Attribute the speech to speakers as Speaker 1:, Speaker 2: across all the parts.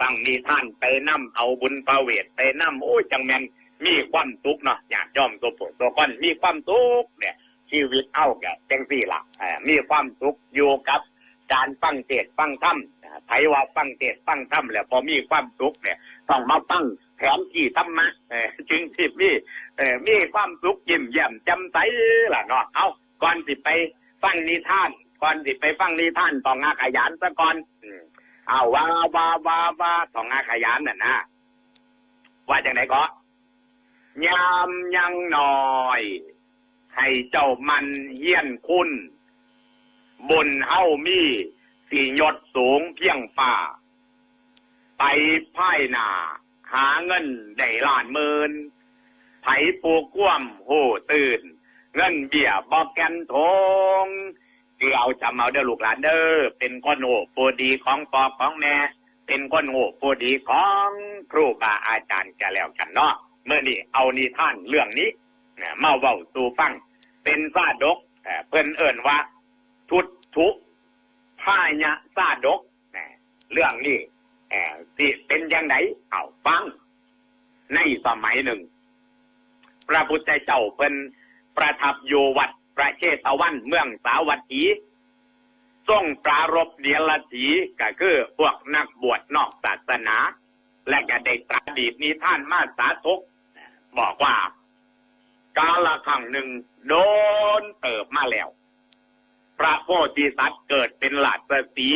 Speaker 1: ฟังนิท่านไปนํเอาบุญประเวทไปนํโอ้ยจังแมนมีความสุขเนาะอยากยอมตัวผู้ตัวคนมีความสุขเนี่ย ชีวิตเอาแกจังสี่ละเอ่อมีความสุขอยู่กับการฟังเทศฟังธรรมไผว่าฟังเทศฟังธรรมแล้วพอมีความสุขเนี่ย ต้องมาฟังแผนที่ธรรมะเออจึงที่มีเอ่อมีความสุขยิ้มแย้มจำใสล่ะเนาะเอาก่อนสิไปฟังนิทาน ก่อนสิไปฟังนิทานต้องงาขยันซะก่อน เอาว่าว่าว่าว่าต้องงาขยันน่ะนะว่าจังไหนก็ยามยังหน่อย ให้เจ้ามันเยี่ยนคุณ บนเฮ้ามีสี่ยศสูงเพียงฝ่า ไปพ่ายนาหาเงินได้ล้านหมื่นไผปูก้วมโหตื่น เงินเบี้ยบอกแกนทง เอาจำเอาเด้อลูกหลานเด้อเป็นคนโง่ผู้ดีของปอของแม่ เป็นคนโง่ผู้ดีของครูบาอาจารย์จะแล้วกันเนาะเมื่อนี้เอานิทานเรื่องนี้นะมาเว้าสู่ฟัง เป็นซาดกเออเพิ่นเอิ่นว่า ทุตทุพายะซาดกนะเรื่องนี้เออที่เป็นยังไงเอาฟัง ในสมัยหนึ่ง พระพุทธเจ้าเพิ่นประทับอยู่วัด ระเชตวันเมืองสาวัตถีทรงปรารบเดียรถีก็คือพวกนักบวชนอกศาสนา และก็ได้ตราดีตนิท่านมาสาธกบอกว่า กาละครั้งหนึ่งโดนเติบมาแล้ว พระโพธิสัตว์เกิดเป็นหลาดสี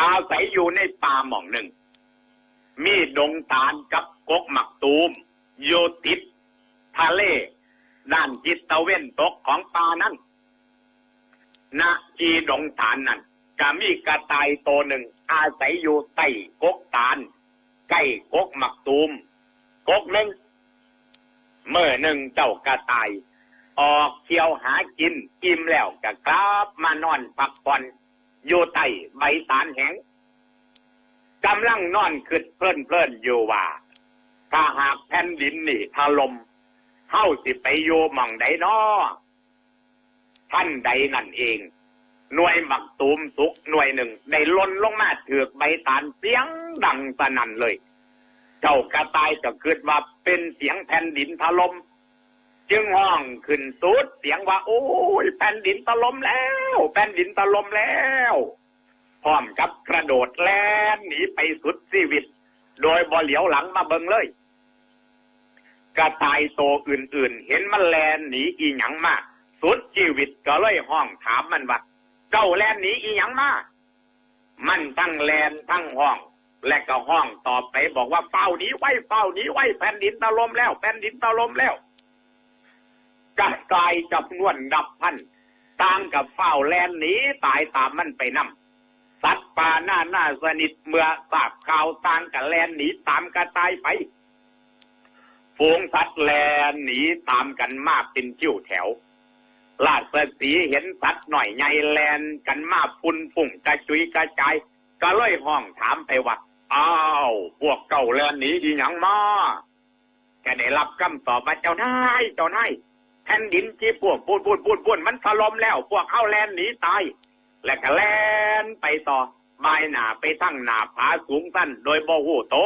Speaker 1: อาศัยอยู่ในป่าหม่องหนึ่ง มีดงตาลกับกกหมักตูม โยติดทะเล ด้านจิตตะเว้นตกของป่านั้นณที่ดงตาลนั้นก็มีกระต่ายตัวหนึ่ง อาศัยอยู่ใต้กกตาลใกล้กกหมักตูม กกหนึ่งเมื่อหนึ่งเจ้ากระต่าย ออกเที่ยวหากินอิ่มแล้วก็กลับมานอนพักผ่อนอยู่ใต้ใบตาลแห้งกำลังนอนขึ้นเพลินเพลินอยู่ว่า ถ้าหากแผ่นดินนี่ถล่ม เฮาสิไปอยู่หม่องใดน้อท่านใดนั่นเอง หน่วยหมักตูมสุกหน่วยหนึ่ง ได้ล่นลงมาเถือกใบตาลเสียงดังสนั่นเลย เจ้ากระต่ายก็คิดว่าเป็นเสียงแผ่นดินถล่มจึงห้องขึ้นสุดเสียงว่า โอ้ยแผ่นดินถล่มแล้ว แผ่นดินถล่มแล้วพร้อมกับกระโดดแล่นหนีไปสุดชีวิต โดยบ่เหลียวหลังมาเบิงเลย กระต่ายโตอื่นๆ เห็นมันแลนหนีอีหยังมาสุดชีวิตก็เลยห้องถามมันว่าเจ้าแลนหนีอีหยังมามันทั้งแลนทั้งห้อง และก็ห้องตอบไปบอกว่าเฝ้าหนีไว้เฝ้าหนีไว้แผ่นดินตะลมแล้วแผ่นดินตะลมแล้วกระต่ายจำนวนดับพันต่างกับเฝ้าแลนหนีตายตามมันไปนำสัตว์ป่าหน้าหน้าสนิทเมื่อทราบข่าวต่างกับแลนหนีตามกระต่ายไป ฝูงสัตว์แลนหนีตามกันมากเป็นคิ้วแถวลาดเสสีเห็นสัตว์หน่อยใหญ่แลนกันมาปุ่นฝุ่งกระจุยกระจายก็เลยห้องถามไปว่าอ้าวพวกเก่าแลนหนีอีหยังมาแกได้รับคำตอบว่าเจ้านายเจ้านายแผ่นดินที่พวกพูดพูดพูดพูดมันถล่มแล้ว พวกเข้าแลนหนีตาย และก็แลนไปต่อบายหนาไปทั้งหนาผาสูงสั้นโดยโบหูโต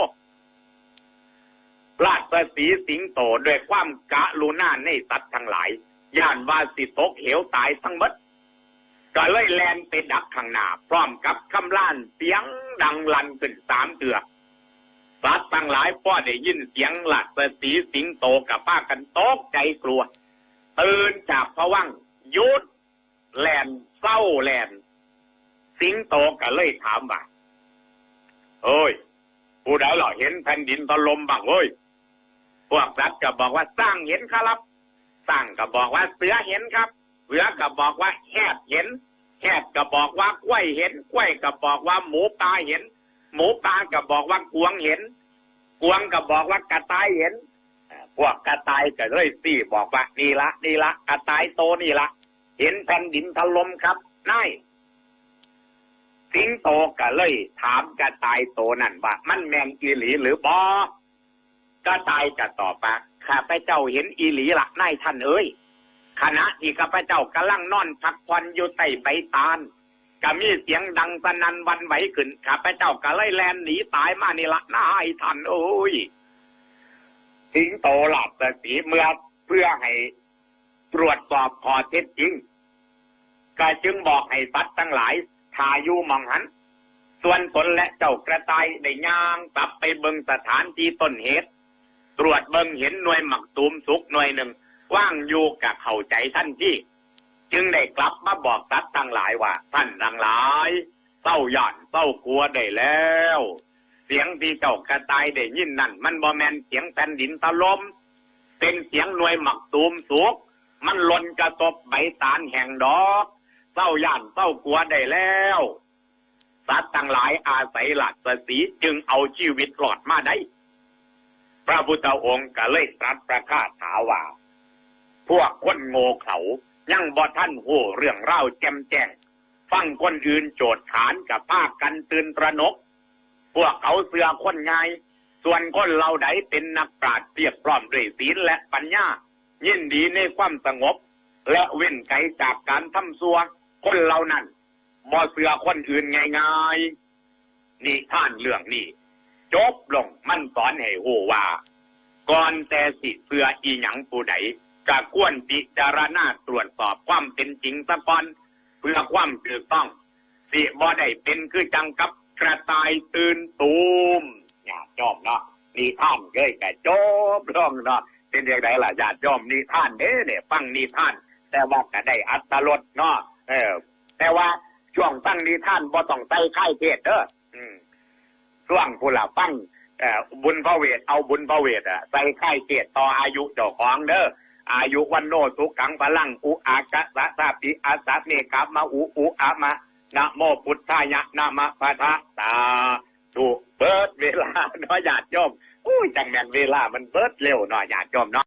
Speaker 1: ราชสีสิงโตด้วยความกะลุน่าในสัตว์ทั้งหลาย ย่านว่าสิตกเหวตายทั้งหมดก็เลยแลนไปดักข้างหน้า พร้อมกับคำล้านเสียงดังลั่นขึ้นสามเตือสัตว์ทั้งหลายพ่อได้ยินเสียงราชสีสิงโตกับป้ากันตกใจกลัวตื่นจากผวังยุดแลนเศร้าแลน สิงโตก็เลยถามว่าเอ้ยผู้ใดเหรอเห็นแผ่นดินถล่มบ้างเอ้ย พวกสัตว์ก็บอกว่าสร้างเห็นครับสร้างก็บอกว่าเสือเห็นครับเสือก็บอกว่าแหบเห็นแหบก็บอกว่ากล้วยเห็นกล้วยก็บอกว่าหมูป่าเห็น หมูป่าก็บอกว่ากวางเห็น กวางก็บอกว่ากระต่ายเห็นพวกกระต่ายก็เลยสี่บอกว่านี่ละนี่ละกระต่ายโตนี่ละเห็นแผ่นดินถล่มครับนายสิงโตก็เลยถามกระต่ายโตนั่นว่า มันแมงอีหลีหรือบอ กระต่ายก็ตอบว่าข้าพเจ้าเห็นอีหลีละนายท่านเอ้ยขณะที่ข้าพเจ้ากำลังนอนพักผ่อนอยู่ใต้ใบตาลก็มีเสียงดังสนั่นวันไหวขึ้นข้าพเจ้าก็เลยแลนหนีตายมานี่ละนายท่านโอ้ยทิ้งโตหลับแต่สีเมื่อเพื่อให้ตรวจสอบข้อเท็จจริงก็จึงบอกให้สัตว์ทั้งหลายทายูหมองหัน ส่วนตนและเจ้ากระต่ายได้ย่างกลับไปเบิงสถานที่ต้นเหตุ ตรวจเบิงเห็นหน่วยหมักตูมสุกหน่วยหนึ่งว่างอยู่กับเข้าใจท่านที่ จึงได้กลับมาบอกสัตว์ทั้งหลายว่า ท่านทั้งหลายเศร้าหย่อนเศร้ากลัวได้แล้ว เสียงที่เจ้ากระต่ายได้ยินนั่น มันบ่แมนเสียงแผ่นดินถล่มเป็นเสียงหน่วยหมักตูมสุกมันหล่นกระทบใบตาลแห่งดอกเศร้าย่านเศร้ากลัวได้แล้วสัตว์ทั้งหลายอาศัยหลักสสีจึงเอาชีวิตรอดมาได้ พระพุทธองค์ก็เลยตรัสประกาศถาว่า พวกคนโง่เขายังบ่ท่านหูเรื่องเล่าแจมแจ้ง ฟังคนอื่นโจดฐานกับภาคกันตื่นตระนก พวกเขาเสือคนง่าย ส่วนคนเราใดเป็นนักปราชญ์เพียบพร้อมด้วยศีลและปัญญา ยินดีในความสงบ และเว้นไกลจากการทำซัว คนเรานั้นบ่เสือคนอื่นง่ายๆนี่ท่านเรื่องนี้ จบลงมันสอนให้หูว่า ก่อนแต่สิเสืออีหยังผู้ใดก็ควรพิจารณาตรวจสอบความเป็นจริงซะก่อน เพื่อความถูกต้อง สิบ่ได้เป็นคือจังกับกระต่ายตื่นตูมอย่าจอมเนาะนี่ท่านเกยแต่จบลงเนาะเป็นอย่างไรล่ะญาติโยมนี่ท่านเด้เนี่ยฟังนี่ท่าน แต่ว่าก็ได้อัตลดเนาะเออ แต่ว่าช่วงฟังนี่ท่านบ่ต้องใส่ค่เทศเด้อ ช่วงผู้ละฟังบุญพระเวทเอาบุญพระเวทอะใส่ค่ายเกตต่ออายุเจ้าของเด้ออายุวันโนสุขังพลังอุอากะสะสะปิอาสะเนกามาอุอุอะมะนะโมพุทธายะนามะพะทะตาถูกเบิดเวลาเนาะญาติโยมอุ้ยจังแม่นเวลามันเบิดเร็วเนาะญาติโยมเนาะ